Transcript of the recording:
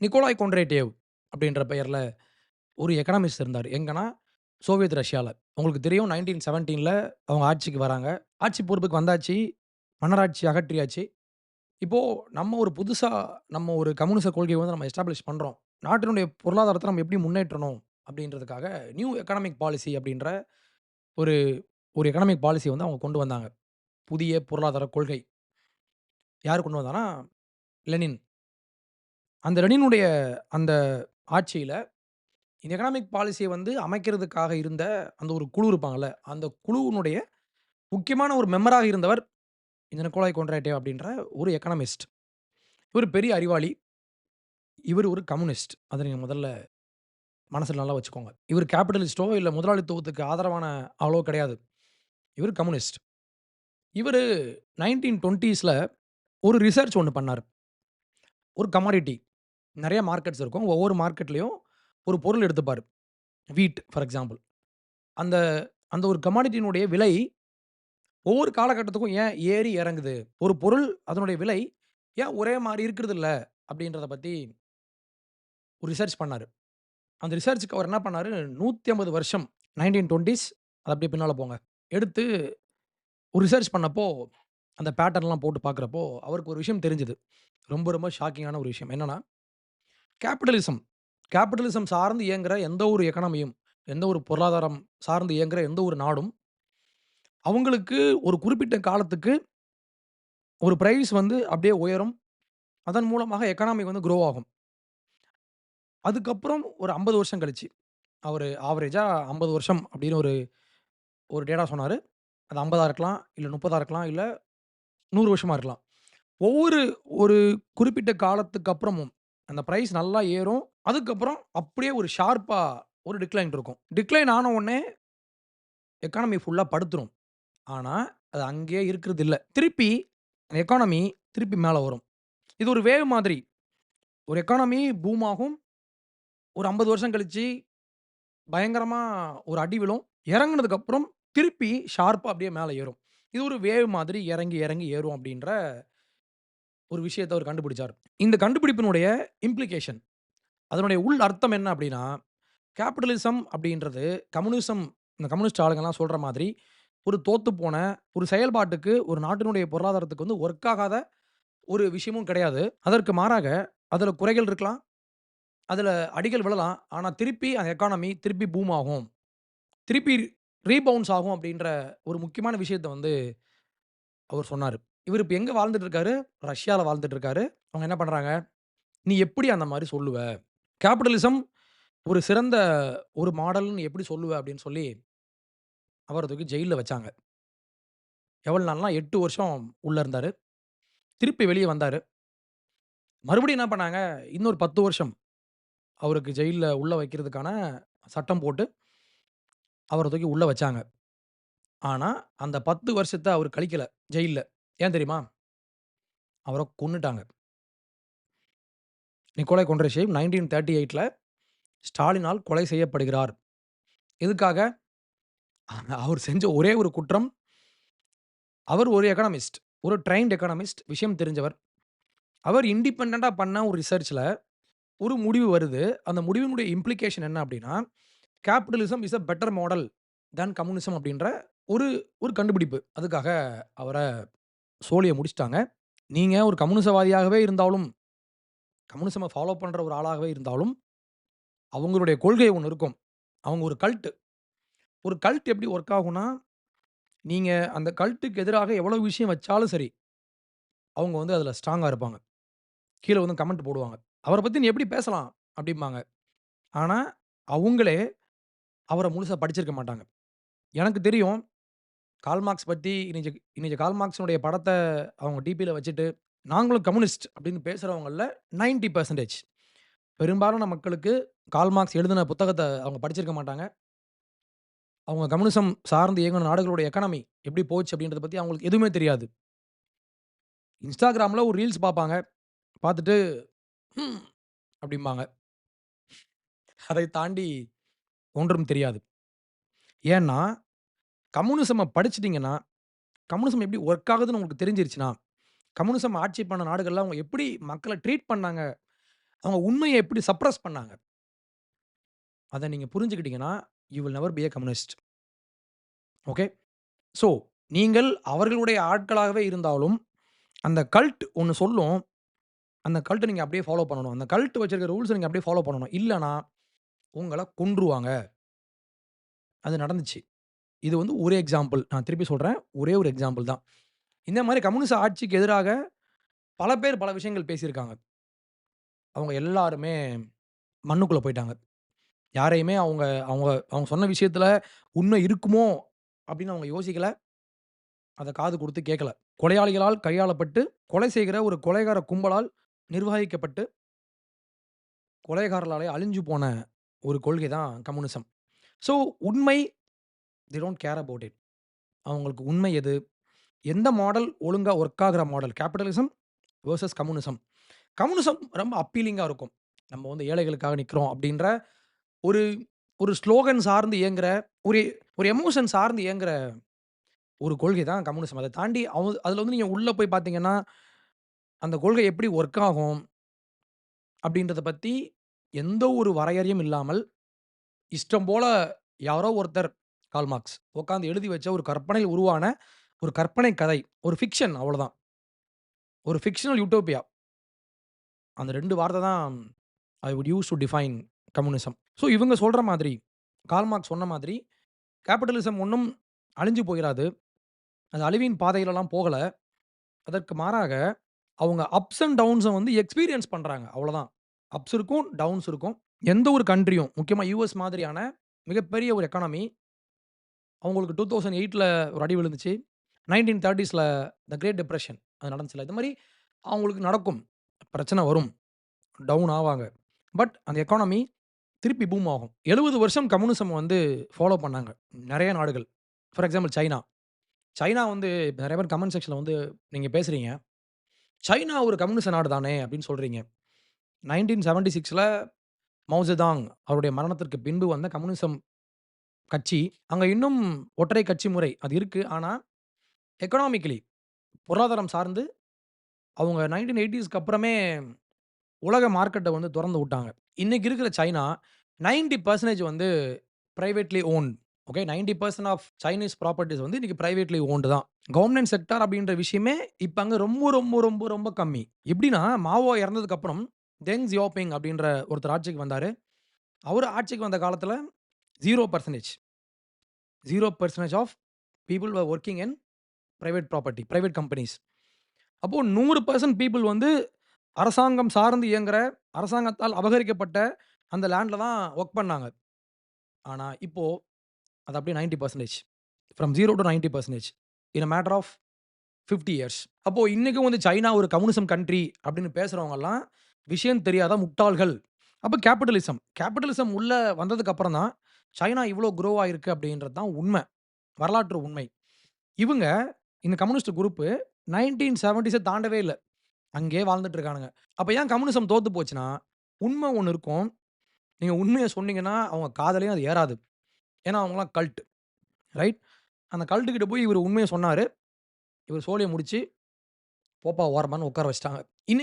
நிக்கோலாய் கொண்ட்ரேட்டேவ் அப்படின்ற பெயரில் ஒரு எக்கனாமிஸ்ட் இருந்தார் எங்கன்னா, சோவியத் ரஷ்யாவில் உங்களுக்கு தெரியும் 1917ல அவங்க ஆட்சிக்கு வராங்க. ஆட்சி பொறுப்புக்கு வந்தாச்சு. மன்னராட்சி அகற்றியாச்சு. இப்போது நம்ம ஒரு புதுசாக நம்ம ஒரு கம்யூனிச கொள்கையை வந்து நம்ம எஸ்டாப்ளிஷ் பண்ணுறோம் நாட்டினுடைய பொருளாதாரத்தை நம்ம எப்படி முன்னேற்றணும் அப்படின்றதுக்காக நியூ எக்கனாமிக் பாலிசி அப்படின்ற ஒரு ஒரு எக்கனாமிக் பாலிசி வந்து அவங்க கொண்டு வந்தாங்க. புதிய பொருளாதார கொள்கை. யார் கொண்டு வந்தான்னா, லெனின். அந்த லெனினுடைய அந்த ஆட்சியில இந்த எக்கனாமிக் பாலிசிய வந்து அமைக்கிறதுக்காக இருந்த அந்த ஒரு குழு இருப்பாங்கல்ல, அந்த குழுவினுடைய முக்கியமான ஒரு மெம்பராக இருந்தவர் இந்த நிக்கோலாய் கொண்ட்ரேட்டேவ் அப்படின்ற ஒரு எக்கனாமிஸ்ட். இவரு பெரிய அறிவாளி. இவரு ஒரு கம்யூனிஸ்ட். அத நீங்க முதல்ல மனசுல நல்லா வச்சுக்கோங்க. இவரு கேபிட்டலிஸ்ட்டோ இல்ல முதலாளித்துவத்துக்கு ஆதரவான ஆளோ கிடையாது. இவரு கம்யூனிஸ்ட். இவரு 1920ஸ்ல ஒரு ரிசர்ச் ஒண்ணு பண்ணாரு. ஒரு கமாடிட்டி. நெறைய மார்க்கெட்ஸ் இருக்கும். ஒவ்வொரு மார்க்கெட்லயும் ஒரு பொருள் எடுத்துப்பாரு. வீட் ஃபார் எக்ஸாம்பிள். அந்த அந்த ஒரு கமாடிட்டியினுடைய விலை ஒவ்வொரு காலகட்டத்துக்கும் ஏன் ஏறி இறங்குது? ஒரு பொருள் அதனுடைய விலை ஏன் ஒரே மாரி இருக்கிறதில்ல? அப்படின்றத பத்தி ஒரு ரிசர்ச் பண்ணாரு. அந்த ரிசர்ச்சுக்கு அவர் என்ன பண்ணாரு, 150 வருஷம் 1920ஸ் அது அப்படியே பின்னால போங்க. எடுத்து ஒரு ரிசர்ச் பண்ணப்போ, அந்த பேட்டர்ன்லாம் போட்டு பார்க்குறப்போ அவருக்கு ஒரு விஷயம் தெரிஞ்சது. ரொம்ப ரொம்ப ஷாக்கிங்கான ஒரு விஷயம். என்னன்னா, கேபிட்டலிசம் கேபிட்டலிசம் சார்ந்து இயங்குகிற எந்த ஒரு எக்கனாமியும் எந்த ஒரு பொருளாதாரம் சார்ந்து இயங்குற எந்த ஒரு நாடும், அவங்களுக்கு ஒரு குறிப்பிட்ட காலத்துக்கு ஒரு ப்ரைஸ் வந்து அப்படியே உயரும். அதன் மூலமாக எக்கனாமிக் வந்து குரோ ஆகும். அதுக்கப்புறம் ஒரு 50 வருஷம் கழிச்சு, அவர் ஆவரேஜாக ஐம்பது வருஷம் அப்படின்னு ஒரு ஒரு டேட்டா சொன்னார் அது 50ஆ இருக்கலாம், இல்லை முப்பதாக இருக்கலாம், இல்லை நூறு வருஷமாக இருக்கலாம். ஒவ்வொரு ஒரு குறிப்பிட்ட காலத்துக்கு அப்புறமும் அந்த பிரைஸ் நல்லா ஏறும். அதுக்கப்புறம் அப்படியே ஒரு ஷார்ப்பாக ஒரு டிக்ளைன் இருக்கும். டிக்ளைன் ஆன உடனே எக்கானமி ஃபுல்லாக படுத்துரும். ஆனால் அது அங்கேயே இருக்கிறது இல்லை திருப்பி எக்கானமி திருப்பி மேலே வரும். இது ஒரு வேவ் மாதிரி. ஒரு எக்கானமி பூம் ஆகும். ஒரு 50 வருஷம் கழிச்சு பயங்கரமாக ஒரு அடி விழும். இறங்கினதுக்கப்புறம் திருப்பி ஷார்ப்பாக அப்படியே மேலே ஏறும். இது ஒரு வேவ் மாதிரி இறங்கி, இறங்கி ஏறும் அப்படின்ற ஒரு விஷயத்த அவர் கண்டுபிடிச்சார் இந்த கண்டுபிடிப்பினுடைய இம்ப்ளிகேஷன் அதனுடைய உள் அர்த்தம் என்ன அப்படின்னா, கேபிட்டலிசம் அப்படின்றது கம்யூனிசம் இந்த கம்யூனிஸ்ட் ஆளுங்கெல்லாம் சொல்கிற மாதிரி, ஒரு தோத்துப்போன ஒரு செயல்பாட்டுக்கு ஒரு நாட்டினுடைய பொருளாதாரத்துக்கு வந்து ஒர்க் ஆகாத ஒரு விஷயமும் கிடையாது. அதற்கு மாறாக அதில் குறைகள் இருக்கலாம். அதில் அடிகள் விழலாம். ஆனால் திருப்பி அந்த எக்கானமி திருப்பி பூம் ஆகும். திருப்பி ரீபவுன்ஸ் ஆகும் அப்படின்ற ஒரு முக்கியமான விஷயத்த வந்து அவர் சொன்னார் இவர் இப்போ எங்கே வாழ்ந்துட்டு இருக்காரு? ரஷ்யாவில் வாழ்ந்துட்டு இருக்காரு. அவங்க என்ன பண்ணுறாங்க "நீ எப்படி அந்த மாதிரி சொல்லுவ? கேபிட்டலிசம் ஒரு சிறந்த ஒரு மாடல்னு எப்படி சொல்லுவ?" அப்படின்னு சொல்லி அவரை தூக்கி ஜெயிலில் வச்சாங்க. எவ்வளோ நாள்லாம் எட்டு வருஷம் உள்ளே இருந்தார் திருப்பி வெளியே வந்தார் மறுபடியும் என்ன பண்ணாங்க, இன்னொரு 10 வருஷம் அவருக்கு ஜெயிலில் உள்ளே வைக்கிறதுக்கான சட்டம் போட்டு, அவரை தூக்கி உள்ளே வச்சாங்க. ஆனால் அந்த பத்து வருஷத்தை அவர் கழிக்கலை ஜெயிலில் ஏன் தெரியுமா? அவர கொன்னுட்டாங்க. நிக்கோலாய் தேர்ட்டி 1938ல ஸ்டாலினால் கொலை செய்யப்படுகிறார். எதுக்காக? அவர் செஞ்ச ஒரே ஒரு குற்றம், அவர் ஒரு எக்கானமிஸ்ட். ஒரு ட்ரெயின்ட் எக்கானமிஸ்ட். விஷயம் தெரிஞ்சவர். அவர் இண்டிபெண்டன்ட்டா பண்ண ஒரு ரிசர்ச்‌ல ஒரு முடிவு வருது. அந்த முடிவினுடைய இம்ப்ளிகேஷன் என்ன அப்படின்னா, capitalism is a better model than communism அப்படின்ற ஒரு ஒரு கண்டுபிடிப்பு. அதுக்காக அவர சோழியை முடிச்சுட்டாங்க. நீங்கள் ஒரு கம்யூனிசவாதியாகவே இருந்தாலும், கம்யூனிசமை ஃபாலோ பண்ணுற ஒரு ஆளாகவே இருந்தாலும், அவங்களுடைய கொள்கை ஒன்று இருக்கும். அவங்க ஒரு கல்ட்டு ஒரு கல்ட் எப்படி ஒர்க் ஆகும்னா, நீங்கள் அந்த கல்ட்டுக்கு எதிராக எவ்வளோ விஷயம் வச்சாலும் சரி, அவங்க வந்து அதில் ஸ்ட்ராங்காக இருப்பாங்க. கீழே வந்து கமெண்ட் போடுவாங்க. அவரை பற்றி நீ எப்படி பேசலாம்?" அப்படிம்பாங்க. ஆனால் அவங்களே அவரை முழுசாக படிச்சிருக்க மாட்டாங்க. எனக்கு தெரியும். கால் மார்க்ஸ் பத்தி இன்னைக்கு இன்னைக்கு கால் மார்க்ஸினுடைய படத்த அவங்க டிபியில் வச்சுட்டு, நாங்களும் கம்யூனிஸ்ட் அப்படின்னு பேசுகிறவங்களில் 90% பெரும்பாலான மக்களுக்கு கால் மார்க்ஸ் எழுதின புத்தகத்தை அவங்க படிச்சிருக்க மாட்டாங்க. அவங்க கம்யூனிசம் சார்ந்து இயங்குன நாடுகளுடைய எக்கனாமி எப்படி போச்சு அப்படின்றத பற்றி அவங்களுக்கு எதுவுமே தெரியாது. இன்ஸ்டாகிராமில் ஒரு ரீல்ஸ் பார்ப்பாங்க. பார்த்துட்டு, அப்படிம்பாங்க. அதை தாண்டி ஒன்றும் தெரியாது. ஏன்னா, கம்யூனிசம படிச்சுட்டீங்கன்னா, கம்யூனிசம் எப்படி ஒர்க் ஆகுதுன்னு உங்களுக்கு தெரிஞ்சிருச்சுன்னா, கம்யூனிசம் ஆட்சி பண்ண நாடுகள்லாம் அவங்க எப்படி மக்கள ட்ரீட் பண்ணாங்க அவங்க உண்மைய எப்படி சப்ரஸ் பண்ணாங்க. அத நீங்க புரிஞ்சுக்கிட்டீங்கன்னா, you will never be a communist. Okay. So, நீங்கள் அவர்களுடைய ஆட்களாகவே இருந்தாலும், அந்த கல்ட் ஒண்ணு சொல்லும். அந்த கல்ட்ட நீங்க அப்படியே ஃபாலோ பண்ணணும். அந்த கல்ட் வச்சிருக்க ரூல்ஸ நீங்க அப்படியே ஃபாலோ பண்ணணும். இல்லன்னா, உங்கள கொன்றுவாங்க. அது நடந்துச்சு. இது வந்து ஒரு எக்ஸாம்பிள். நான் திருப்பி சொல்கிறேன் ஒரே ஒரு எக்ஸாம்பிள் தான். இந்த மாதிரி கம்யூனிச ஆட்சிக்கு எதிராக பல பேர் பல விஷயங்கள் பேசியிருக்காங்க. அவங்க எல்லாருமே மண்ணுக்குள்ளே போய்ட்டாங்க. யாரையுமே அவங்க அவங்க அவங்க சொன்ன விஷயத்தில் உண்மை இருக்குமோ அப்படின்னு அவங்க யோசிக்கலை அதை காது கொடுத்து கேட்கல. கொலையாளிகளால் கையாளப்பட்டு, கொலை செய்கிற ஒரு கொலைகார கும்பலால் நிர்வகிக்கப்பட்டு கொலைகாரர்களாலே அழிஞ்சு போன ஒரு கொள்கை தான் கம்யூனிசம். ஸோ உண்மை they don't care about it. அவங்களுக்கு உண்மை எது? எந்த மாடல் ஒழுங்காக ஒர்க் ஆகிற model? Capitalism versus communism. Communism ரொம்ப அப்பீலிங்காக இருக்கும். நம்ம வந்து ஏழைகளுக்காக நிற்கிறோம் அப்படின்ற ஒரு ஒரு ஸ்லோகன் சார்ந்து இயங்குற, ஒரு ஒரு எமோஷன் சார்ந்து இயங்குற ஒரு கொள்கை தான் கம்யூனிசம். அதை தாண்டி அவ அதில் வந்து நீங்கள் உள்ளே போய் பார்த்தீங்கன்னா, அந்த கொள்கை எப்படி ஒர்க் ஆகும்? அப்படின்றத பற்றி எந்த ஒரு வரையறையும் இல்லாமல், இஷ்டம் போல யாரோ ஒருத்தர் கால்மார்க்ஸ் மார்க்ஸ் எழுதி வச்ச ஒரு கற்பனையில் உருவான ஒரு கற்பனை கதை. ஒரு ஃபிக்ஷன் அவ்வளோதான். ஒரு ஃபிக்ஷனல் யூட்டோபியா. அந்த ரெண்டு வார்த்தை தான் I would use to define communism. So இவங்க சொல்கிற மாதிரி, கார்ல் மார்க்ஸ் சொன்ன மாதிரி, கேப்பிட்டலிசம் ஒன்றும் அழிஞ்சு போயிடாது அது அழிவின் பாதையிலலாம் போகலை அதற்கு மாறாக, அவங்க அப்ஸ் அண்ட் டவுன்ஸை வந்து எக்ஸ்பீரியன்ஸ் பண்ணுறாங்க அவ்வளோதான். அப்ஸ் இருக்கும், டவுன்ஸ் இருக்கும். எந்த ஒரு கண்ட்ரியும், முக்கியமாக யூஎஸ் மாதிரியான மிகப்பெரிய ஒரு எக்கானமி அவங்களுக்கு 2008ல ஒரு அடி விழுந்துச்சு. 1930ஸ்ல த கிரேட் டிப்ரெஷன் அது நடந்துச்சுல்ல. இந்த மாதிரி அவங்களுக்கு நடக்கும். பிரச்சனை வரும். டவுன் ஆவாங்க. பட் அந்த எக்கானமி திருப்பி பூம் ஆகும். 70 வருஷம் கம்யூனிசம் வந்து ஃபாலோ பண்ணாங்க. நிறைய நாடுகள். For example China. சைனா வந்து நிறைய பேர் கமெண்ட் செக்ஷனில் வந்து நீங்கள் பேசுகிறீங்க "சைனா ஒரு கம்யூனிச நாடு தானே" அப்படின்னு சொல்கிறீங்க நைன்டீன் செவன்ட்டி சிக்ஸில் மௌசதாங் அவருடைய மரணத்திற்கு பின்பு வந்த கம்யூனிசம் கட்சி, அங்க இன்னும் ஒற்றை கட்சி முறை அது இருக்கு. ஆனா, எக்கனாமிக்கலி பொருளாதாரம் சார்ந்து அவங்க 1980ஸ்க்கு அப்புறமே உலக மார்க்கெட்ட வந்து தொறந்து விட்டாங்க. இன்னைக்கு இருக்கிற சைனா 90% வந்து privately owned. Okay 90% of Chinese properties வந்து இன்னைக்கு பிரைவேட்லி ஓன்டு தான். கவர்ன்மென்ட் செக்டார் அப்படின்ற விஷயமே இப்ப அங்க ரொம்ப, ரொம்ப, ரொம்ப, ரொம்ப கம்மி. எப்படின்னா, மாவோ இறந்ததுக்கு அப்புறம் தெங் ஜியாபிங் அப்படின்ற ஒருத்தர் ஆட்சிக்கு வந்தாரு. அவரு ஆட்சிக்கு வந்த காலத்தில் 0% 0% of people are working in private property, private companies. அப்போது நூறு பர்சன்ட் பீப்புள் வந்து அரசாங்கம் சார்ந்து இயங்குற, அரசாங்கத்தால் அபகரிக்கப்பட்ட அந்த லேண்டில் தான் ஒர்க் பண்ணாங்க. ஆனால் இப்போது அது அப்படியே 90% from zero to ninety percentage in a matter of 50 years. அப்போது இன்றைக்கும் வந்து சைனா ஒரு கம்யூனிசம் கண்ட்ரி அப்படின்னு பேசுகிறவங்கெல்லாம் விஷயம் தெரியாத முட்டாள்கள். அப்போ கேபிட்டலிசம் கேப்பிட்டலிசம் உள்ளே வந்ததுக்கப்புறம் தான் சைனா இவ்வளோ குரோ ஆயிருக்கு அப்படின்றது தான் உண்மை. வரலாற்று உண்மை. இவங்க இந்த கம்யூனிஸ்ட் நைன்டீன் 1970ஸ தாண்டவே இல்ல. அங்கேயே வாழ்ந்துட்டு இருக்கானுங்க. அப்ப ஏன் கம்யூனிசம் தோத்து போச்சுன்னா, உண்மை ஒண்ணு இருக்கும். நீங்க உண்மைய சொன்னீங்கன்னா, அவங்க காதுலயும் அது ஏறாது. ஏன்னா அவங்கலாம் கல்ட். ரைட்? அந்த கல்ட் கிட்ட போய் இவரு உண்மைய சொன்னாரு. இவரு சோலிய முடிச்சு, போப்பா ஓரமான்னு உட்கார வச்சுட்டாங்க. இன்னைக்கு